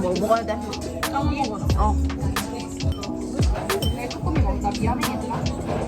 먹어야 돼. 짱 먹어라. 어. 내 조금이 먹자. 미안해 얘들아.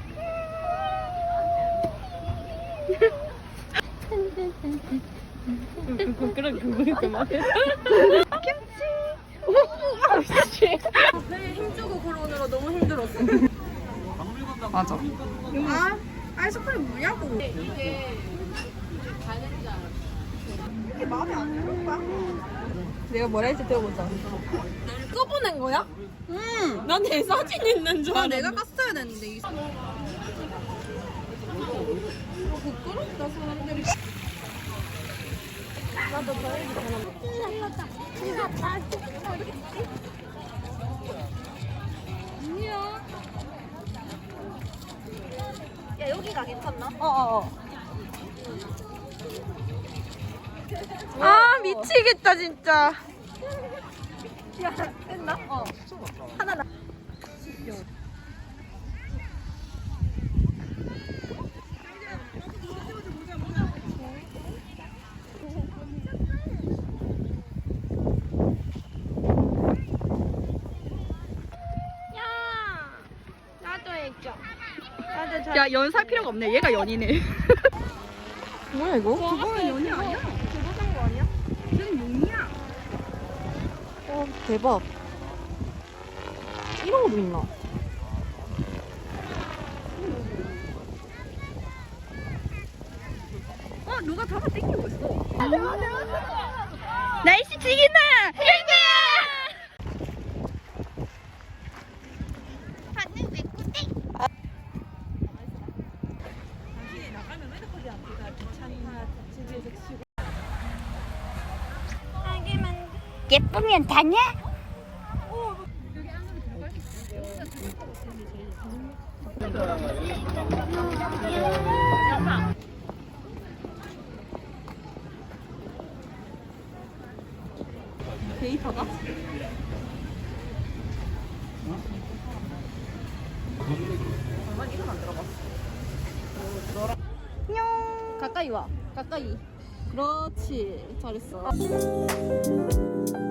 그런 그거 그만해. 배에 힘주고 걸어오느라 너무 힘들었어. 맞아. 아, 아이스크림 뭐냐고. 이게 이게 마음에 안 드는 거야? 내가 뭐라 했지 들어보자. 꺼보낸 거야? 응. 난 내 사진 있는 줄 알았어. 내가 깠어야 되는데. 이... 부끄럽다 사람들이. 나도 저에게 야 여기가 괜찮나? 어어어. 아 미치겠다 진짜. 야 됐나? 어. 하나 나 야, 나도 해줘. 나도 잘. 야, 연 살 필요가 없네. 얘가 연이네. 뭐야 이거? 그거는 연이 아니야. 그거 산거 아니야? 걔는 용이야. 어 대박. 이런 것도 있나? 어, 누가 잡아 당기고 있어. 날씨 죽인다! 일기야! 예쁘면 다냐? 데이터가? 가까이 와. 가까이. 그렇지. 잘했어. 찍고 내장 드리고 3만 원 지금 대입한 메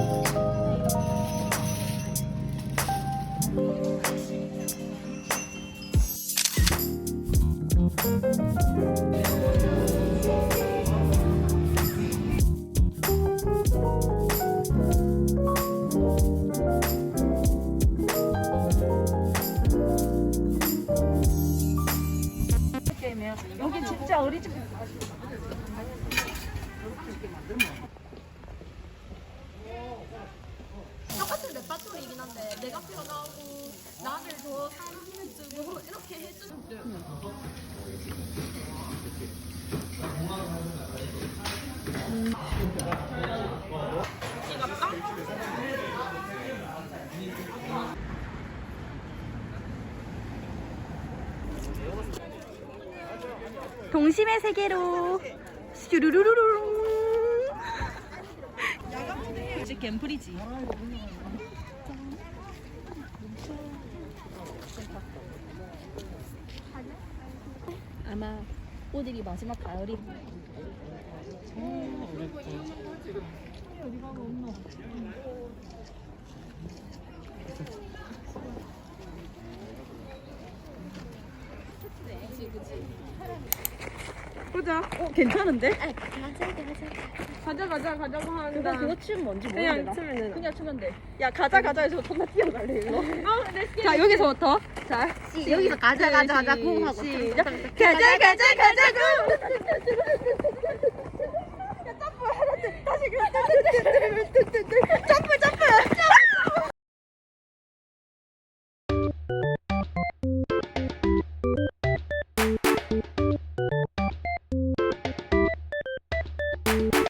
동심의 세계로. 슈루루루루. 이제 갬플이지. 아마 오늘이 마지막 가을이 보자. 어 괜찮은데? 가자 가자 가자고 하는데. 그거 그거 치면 뭔지 그냥 모르겠다. 치면 되나? 그냥 치면 돼. 야 가자 가자 해서 존나 뛰어갈래 이거. 자 여기서부터. 자 여기서 가자 가자 가자 시- 고 하고 시작. 가자 가자 가자 고. 야 점프 더. 다시 그.